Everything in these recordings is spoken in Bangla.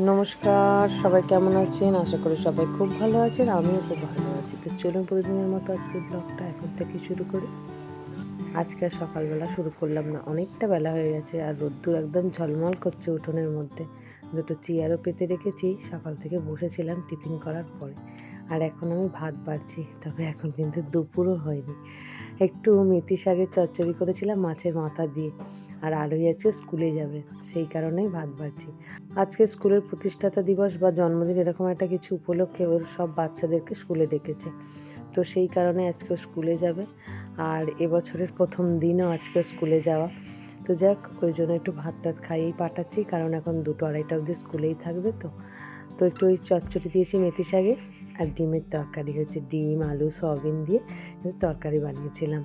নমস্কার, সবাই কেমন আছেন? আশা করি সবাই খুব ভালো আছেন, আমিও খুব ভালো আছি। তো চলুন প্রতিদিনের মতো আজকে ব্লগটা এখন থেকে শুরু করি। আজকে সকালবেলা শুরু করলাম না, অনেকটা বেলা হয়ে গেছে আর রোদ্দুর একদম ঝলমল করছে উঠোনের মধ্যে। দুটো চেয়ারও পেতে রেখেছি, সকাল থেকে বসেছিলাম টিফিন করার পরে। আর এখন আমি ভাত বাড়ছি, তবে এখন কিন্তু দুপুরও হয়নি। একটু মেথি শাকের চচ্চড়ি করেছিলাম মাছের মাথা দিয়ে, আর আলোই আজকে স্কুলে যাবে, সেই কারণেই ভাত বাড়ছি। আজকে স্কুলের প্রতিষ্ঠাতা দিবস বা জন্মদিন এরকম একটা কিছু উপলক্ষে ওর সব বাচ্চাদেরকে স্কুলে ডেকেছে। তো সেই কারণে আজকে স্কুলে যাবে। আর এবছরের প্রথম দিনও আজকে স্কুলে যাওয়া। তো যাক, ওই জন্য একটু ভাত টাত খাইয়েই পাঠাচ্ছি, কারণ এখন দুটো আড়াইটা অবধি স্কুলেই থাকবে তো। তো একটু ওই চচ্চড়ি দিয়েছি মেথি শাকে আর ডিমের তরকারি হয়েছে ডিম, আলু, সয়াবিন দিয়ে তরকারি বানিয়েছিলাম।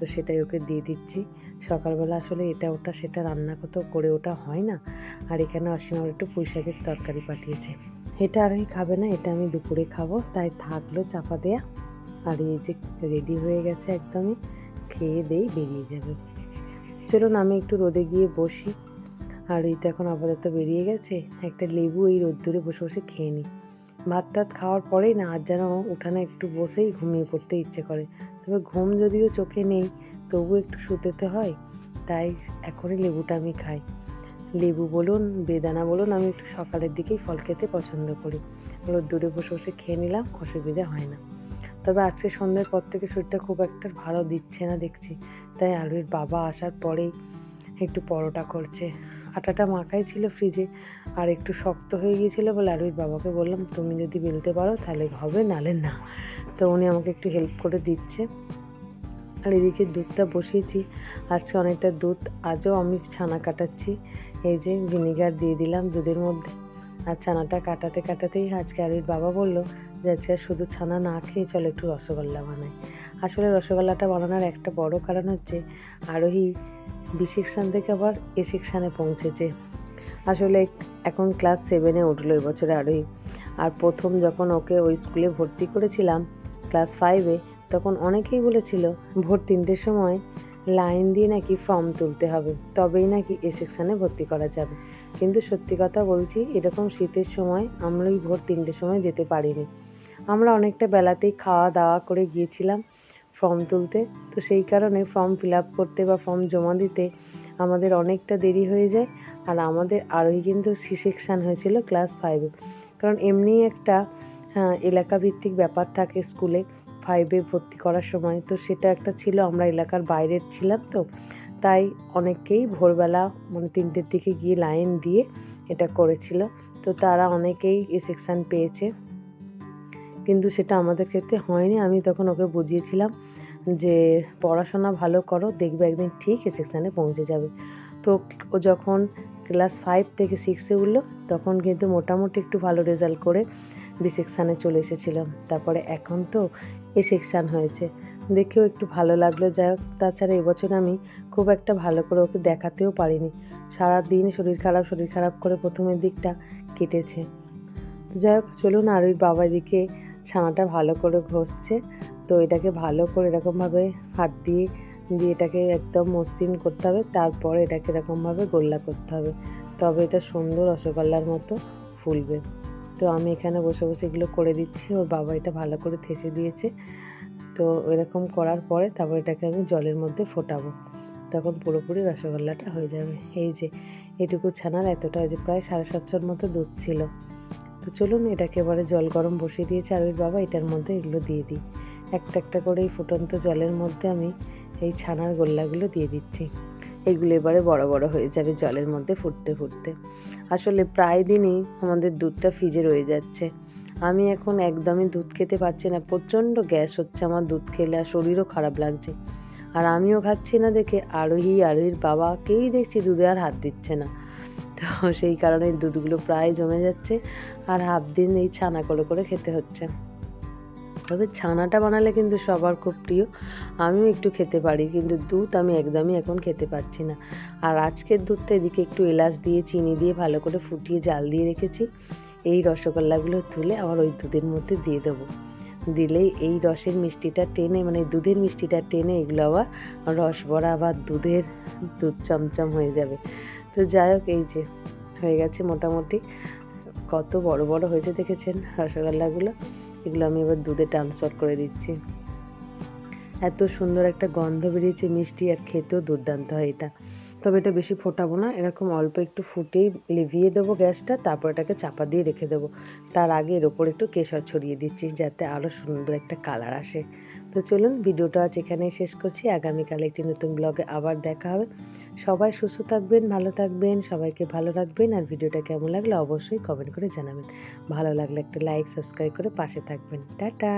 তো সেটাই ওকে দিয়ে দিচ্ছি। সকালবেলা আসলে এটা ওটা সেটা রান্না কত করে ওটা হয় না। আর এখানে অসীম অসীমার একটু পুঁই শাকের তরকারি পাঠিয়েছে। এটা আরোই খাবে না, এটা আমি দুপুরে খাব। তাই থাকল চাপা দেয়া। আর এই যে রেডি হয়ে গেছে একদমই, খেয়ে দেই, বেরিয়ে যাবে। চলুন আমি একটু রোদে গিয়ে বসি। আর এই তো এখন আপাতত বেরিয়ে গেছে। একটা লেবু এই রোদ্দুরে বসে বসে খেয়ে নিই। ভাত টাত খাওয়ার পরেই না, আর যেন উঠানে একটু বসেই ঘুমিয়ে পড়তে ইচ্ছে করে। তবে ঘুম যদিও চোখে নেই তবু একটু শুতেতে হয়, তাই এখনই লেবুটা আমি খাই। লেবু বলুন, বেদানা বলুন, আমি একটু সকালের দিকেই ফল খেতে পছন্দ করি। রোদ্দুরে বসে বসে খেয়ে নিলাম, অসুবিধা হয় না। তবে আজকে সন্ধ্যের পর থেকে শরীরটা খুব একটা ভালো দিচ্ছে না দেখছি, তাই আলুর বাবা আসার পরেই একটু পরোটা করছে। আটাটা মাখাই ছিল ফ্রিজে আর একটু শক্ত হয়ে গিয়েছিল বলে আলুর বাবাকে বললাম, তুমি যদি বেলতে পারো তাহলে হবে, নালে না। তো উনি আমাকে একটু হেল্প করে দিচ্ছে। আর এদিকে দুধটা বসিয়েছি। আজকে অনেকটা দুধ, আজও আমি ছানা কাটাচ্ছি। এই যে ভিনেগার দিয়ে দিলাম দুধের মধ্যে। আর ছানাটা কাটাতে কাটাতেই আজকে আরির বাবা বলল যে আজকে আর শুধু ছানা না খেয়ে চলো একটু রসগোল্লা বানাই। আসলে রসগোল্লাটা বানানোর একটা বড় কারণ হচ্ছে আরোহী বি সেকশান থেকে আবার এ সেকশানে পৌঁছেছে। আসলে এখন ক্লাস সেভেনে উঠল এবছরে আরোহী আর প্রথম যখন ওকে ওই স্কুলে ভর্তি করেছিলাম, ক্লাস ফাইভে তখন অনেকেই বলেছিল, ভোর তিনটের সময় লাইন দিয়ে নাকি ফর্ম তুলতে হবে, তবেই নাকি এ সেকশানে ভর্তি করা যাবে। কিন্তু সত্যি কথা বলছি, এরকম শীতের সময় আমরা ওই ভোর তিনটের সময় যেতে পারিনি। আমরা অনেকটা বেলাতেই খাওয়া দাওয়া করে গিয়েছিলাম ফর্ম তুলতে। তো সেই কারণে ফর্ম ফিল আপ করতে বা ফর্ম জমা দিতে আমাদের অনেকটা দেরি হয়ে যায়। আর আমাদের আরোই কিন্তু সি সেকশান হয়েছিল ক্লাস ফাইভে কারণ এমনি একটা হ্যাঁ, এলাকা ভিত্তিক ব্যাপার থাকে স্কুলে ফাইভে ভর্তি করার সময়। তো সেটা একটা ছিল আমরা এলাকার বাইরের ছিলাম তো। তাই অনেকেই ভোরবেলা মানে তিনটের দিকে গিয়ে লাইন দিয়ে এটা করেছিল। তো তারা অনেকেই এ সেকশান পেয়েছে। কিন্তু সেটা আমাদের ক্ষেত্রে হয়নি। আমি তখন ওকে বুঝিয়েছিলাম যে, পড়াশোনা ভালো করো, দেখবে একদিন ঠিক সেকশানে পৌঁছে যাবে। তো ও যখন ক্লাস ফাইভ থেকে সিক্সে উঠল, তখন কিন্তু মোটামুটি একটু ভালো রেজাল্ট করে বি সেকশানে চলে এসেছিলাম। তারপরে এখন তো এ সেকশান হয়েছে। দেখেও একটু ভালো লাগল। যাই হোক, তাছাড়া এবছর আমি খুব একটা ভালো করে ওকে দেখাতেও পারিনি। সারা দিন শরীর খারাপ শরীর খারাপ করে প্রথমের দিকটা কেটেছে। তো যাই হোক, চলুন আর ওই বাবা দিকে ছানাটা ভালো করে ঘষছে। তো এটাকে ভালো করে এরকমভাবে হাত দিয়ে দিয়ে এটাকে একদম মসৃণ করতে হবে। তারপর এটাকে এরকমভাবে গোল্লা করতে হবে। তবে এটা সুন্দর রসগোল্লার মতো ফুলবে। তো আমি এখানে বসে বসে এগুলো করে দিচ্ছি। ওর বাবা এটা ভালো করে থেসে দিয়েছে। তো এরকম করার পরে তারপর এটাকে আমি জলের মধ্যে ফোটাবো। তখন পুরোপুরি রসগোল্লাটা হয়ে যাবে। এই যে, এটুকু ছানার এতটা যে প্রায় সাড়ে সাতশোর মতো দুধ ছিল। তো চলুন এটাকে এবারে জল গরম বসিয়ে দিয়েছে আর বাবা এটার মধ্যে এগুলো দিয়ে দিই। একটা একটা করে এই ফুটন্ত জলের মধ্যে আমি এই ছানার গোল্লাগুলো দিয়ে দিচ্ছি। এগুলো এবারে বড় বড় হয়ে যাবে জলের মধ্যে ফুটতে ফুটতে। আসলে প্রায় দিনই আমাদের দুধটা ফ্রিজে রয়ে যাচ্ছে। আমি এখন একদমই দুধ খেতে পারছি না, প্রচণ্ড গ্যাস হচ্ছে আমার দুধ খেলে আর শরীরও খারাপ লাগছে। আর আমিও খাচ্ছি না দেখে আরোহী, আরোহীর বাবা কেউই দেখছি দুধে আর হাত দিচ্ছে না। তো সেই কারণে দুধগুলো প্রায় জমে যাচ্ছে আর হাফ দিন এই ছানা করে করে খেতে হচ্ছে। তবে ছানাটা বানালে কিন্তু সবার খুব প্রিয়। আমিও একটু খেতে পারি, কিন্তু দুধ আমি একদমই এখন খেতে পারছি না। আর আজকের দুধটা এদিকে একটু এলাচ দিয়ে, চিনি দিয়ে ভালো করে ফুটিয়ে জাল দিয়ে রেখেছি। এই রসগোল্লাগুলো তুলে আবার ওই দুধের মধ্যে দিয়ে দেবো। দিলেই এই রসের মিষ্টিটা টেনে মানে দুধের মিষ্টিটা টেনে এগুলো আবার রস ভরা আবার দুধের দুধ চমচম হয়ে যাবে। তো যাই হোক, এই যে হয়ে গেছে মোটামুটি। কত বড় বড় হয়েছে দেখেছেন রসগোল্লাগুলো? এগুলো আমি এবার দুধে ট্রান্সফার করে দিচ্ছি। এত সুন্দর একটা গন্ধ বেরিয়েছে, মিষ্টি আর খেতেও দুর্দান্ত হয় এটা। তবে এটা বেশি ফোটাবো না, এরকম অল্প একটু ফুটেই লিভিয়ে দেবো গ্যাসটা, তারপর এটাকে চাপা দিয়ে রেখে দেবো। তার আগে এর ওপর একটু কেশর ছড়িয়ে দিচ্ছি, যাতে আরও সুন্দর একটা কালার আসে। তো চলুন, ভিডিওটা আজ এখানেই শেষ করছি। আগামীকাল একটি নতুন ব্লগে আবার দেখা হবে। সবাই সুস্থ থাকবেন, ভালো থাকবেন, সবাইকে ভালো রাখবেন আর ভিডিওটা কেমন লাগলে অবশ্যই কমেন্ট করে জানাবেন। ভালো লাগলে একটা লাইক সাবস্ক্রাইব করে পাশে থাকবেন। টাটা!